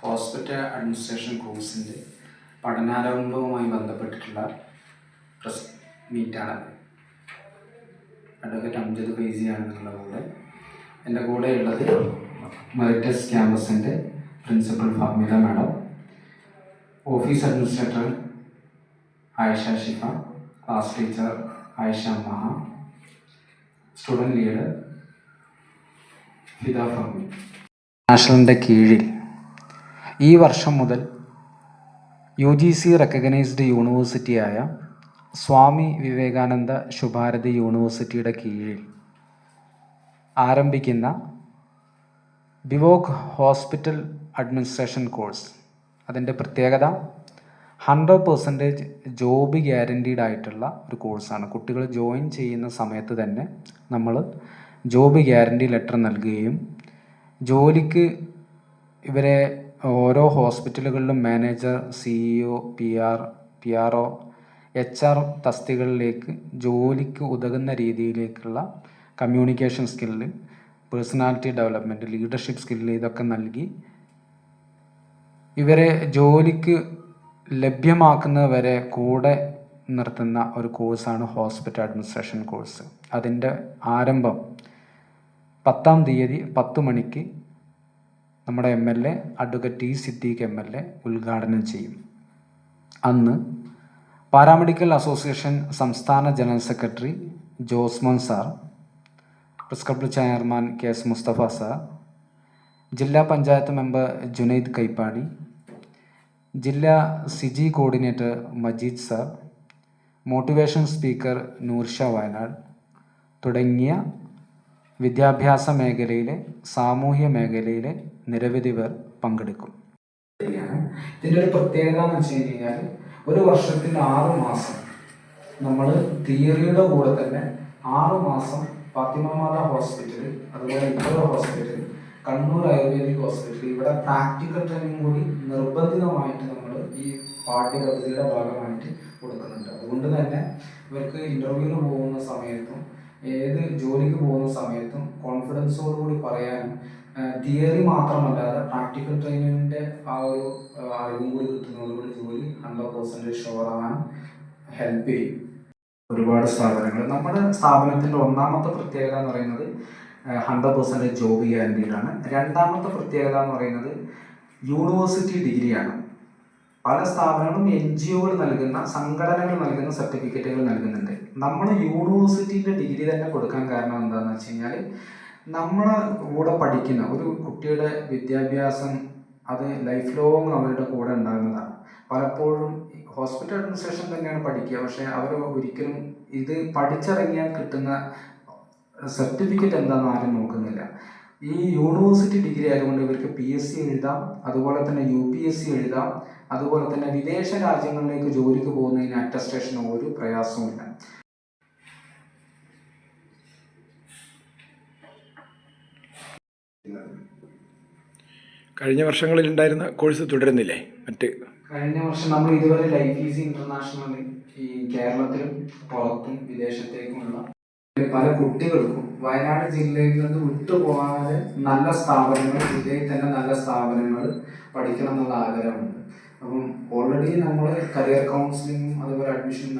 Hospital administration കോഴ്സിന്റെ പഠനാരംഭവുമായി ബന്ധപ്പെട്ടിട്ടുള്ള പ്രസ് മീറ്റാണ് അഡ്വക്കേറ്റ് അംജദ് ഫൈസിയാണ് നിങ്ങളുടെ കൂടെ എന്റെ കൂടെ ഉള്ളത് Meritus ക്യാമ്പസിന്റെ principal Fameela madam. Office administrator Ayisha Shifa. Class teacher Ayisha Maha. Student leader Fida Fami നാഷണലിന്റെ കീഴിൽ ഈ വർഷം മുതൽ യു ജി സി റെക്കഗ്നൈസ്ഡ് യൂണിവേഴ്സിറ്റിയായ സ്വാമി വിവേകാനന്ദ ശുഭാരതി യൂണിവേഴ്സിറ്റിയുടെ കീഴിൽ ആരംഭിക്കുന്ന ബിവോക് ഹോസ്പിറ്റൽ അഡ്മിനിസ്ട്രേഷൻ കോഴ്സ്. അതിന്റെ പ്രത്യേകത ഹൺഡ്രഡ് പെർസെന്റേജ് ജോബ് ഗ്യാരന്റീഡ് ആയിട്ടുള്ള ഒരു കോഴ്സാണ്. കുട്ടികൾ ജോയിൻ ചെയ്യുന്ന സമയത്ത് തന്നെ നമ്മൾ ജോബ് ഗ്യാരന്റി ലെറ്റർ നൽകുകയും ജോലിക്ക് ഇവരെ ഓരോ ഹോസ്പിറ്റലുകളിലും manager CEO P R P R O H R തസ്തികളിലേക്ക് ജോലിക്ക് ഉതകുന്ന രീതിയിലേക്കുള്ള communication skill personality development leadership skill ഇതൊക്കെ നൽകി ഇവരെ ജോലിക്ക് ലഭ്യമാക്കുന്നവരെ കൂടെ നിർത്തുന്ന ഒരു കോഴ്സാണ് ഹോസ്പിറ്റൽ അഡ്മിനിസ്ട്രേഷൻ കോഴ്സ് അതിന്റെ ആരംഭം പത്താം തീയതി പത്ത് മണിക്ക് നമ്മുടെ M L A advocate T Siddique M L A ഉദ്ഘാടനം ചെയ്യും. അന്ന് പാരാമെഡിക്കൽ അസോസിയേഷൻ സംസ്ഥാന general secretary Josemon sir prescript chairman K S Mustafa sir ജില്ലാ പഞ്ചായത്ത് മെമ്പർ ജുനൈദ് കൈപ്പാടി ജില്ലാ CIGI coordinator Majeed sir motivation speaker Noorsha Wayanad തുടങ്ങിയ വിദ്യാഭ്യാസ മേഖലയിലെ സാമൂഹ്യ മേഖലയിലെ നിരവധി പേർ പങ്കെടുക്കും. ഇതിന്റെ ഒരു പ്രത്യേകത എന്ന് വെച്ച് കഴിഞ്ഞാൽ ഒരു വർഷത്തിൽ ആറ് മാസം നമ്മൾ തിയറിയുടെ കൂടെ തന്നെ ആറ് മാസം ഫാത്തിമ മാത ഹോസ്പിറ്റൽ അതുപോലെ ഇപ്പോഴ ഹോസ്പിറ്റൽ കണ്ണൂർ ആയുർവേദിക് ഹോസ്പിറ്റൽ ഇവിടെ പ്രാക്ടിക്കൽ ട്രെയിനിങ് കൂടി നിർബന്ധിതമായിട്ട് നമ്മൾ ഈ പാഠ്യപദ്ധതിയുടെ ഭാഗമായിട്ട് കൊടുക്കുന്നുണ്ട്. അതുകൊണ്ട് തന്നെ ഇവർക്ക് ഇന്റർവ്യൂവിന് പോകുന്ന സമയത്തും ഏത് ജോലിക്ക് പോകുന്ന സമയത്തും കോൺഫിഡൻസോട് കൂടി പറയാനും തിയറി മാത്രമല്ലാതെ പ്രാക്ടിക്കൽ ട്രെയിനിങ്ങിന്റെ ആ ഒരു അറിവും കൂടി കിട്ടുന്നതോടുകൂടി ജോലി ഹൺഡ്രഡ് പെർസെന്റേജ് ഷുവർ ആവാൻ ഹെൽപ്പ് ചെയ്യും. ഒരുപാട് സ്ഥാപനങ്ങൾ. നമ്മുടെ സ്ഥാപനത്തിന്റെ ഒന്നാമത്തെ പ്രത്യേകത എന്ന് പറയുന്നത് ഹൺഡ്രഡ് പെർസെന്റേജ് ജോബ് ഗ്യാരണ്ടിയിലാണ് രണ്ടാമത്തെ പ്രത്യേകത എന്ന് പറയുന്നത് യൂണിവേഴ്സിറ്റി ഡിഗ്രിയാണ് പല സ്ഥാപനങ്ങളും എൻ ജി ഒകൾ നൽകുന്ന സംഘടനകൾ നൽകുന്ന സർട്ടിഫിക്കറ്റുകൾ നൽകുന്നുണ്ട്. നമ്മൾ യൂണിവേഴ്സിറ്റിന്റെ ഡിഗ്രി തന്നെ കൊടുക്കാൻ കാരണം എന്താണെന്ന് വെച്ച് കഴിഞ്ഞാൽ നമ്മളെ കൂടെ പഠിക്കുന്ന ഒരു കുട്ടിയുടെ വിദ്യാഭ്യാസം അത് ലൈഫ് ലോങ് അവരുടെ കൂടെ ഉണ്ടാകുന്നതാണ്. പലപ്പോഴും ഹോസ്പിറ്റൽ അഡ്മിനിസ്ട്രേഷൻ തന്നെയാണ് പഠിക്കുക. പക്ഷേ അവർ ഒരിക്കലും ഇത് പഠിച്ചിറങ്ങിയാൽ കിട്ടുന്ന സർട്ടിഫിക്കറ്റ് എന്താണെന്ന് ആരും നോക്കുന്നില്ല. ഈ യൂണിവേഴ്സിറ്റി ഡിഗ്രി ആയതുകൊണ്ട് ഇവർക്ക് പി എസ് സി എഴുതാം അതുപോലെ തന്നെ യു പി എസ് സി എഴുതാം അതുപോലെ തന്നെ വിദേശ രാജ്യങ്ങളിലേക്ക് ജോലിക്ക് പോകുന്നതിന് അറ്റസ്റ്റേഷന് ഒരു പ്രയാസവുമില്ല. കഴിഞ്ഞ വർഷങ്ങളിൽ ഉണ്ടായിരുന്ന കോഴ്സ് തുടരുന്നില്ലേ? മറ്റ് കഴിഞ്ഞ വർഷം നമ്മൾ ഇതുവരെ ലൈഫ് ഈസി ഇന്റർനാഷണൽ ഈ കേരളത്തിലും പുറത്തും വിദേശത്തേക്കുമുള്ള പല കുട്ടികൾക്കും വയനാട് ജില്ലയിൽ നിന്ന് വിട്ടുപോകാതെ നല്ല സ്ഥാപനങ്ങൾ ജില്ലയിൽ തന്നെ നല്ല സ്ഥാപനങ്ങൾ പഠിക്കണം എന്നുള്ള ആഗ്രഹമുണ്ട്. അപ്പം ഓൾറെഡി നമ്മൾ കരിയർ കൗൺസിലിങ്ങും അതുപോലെ അഡ്മിഷൻ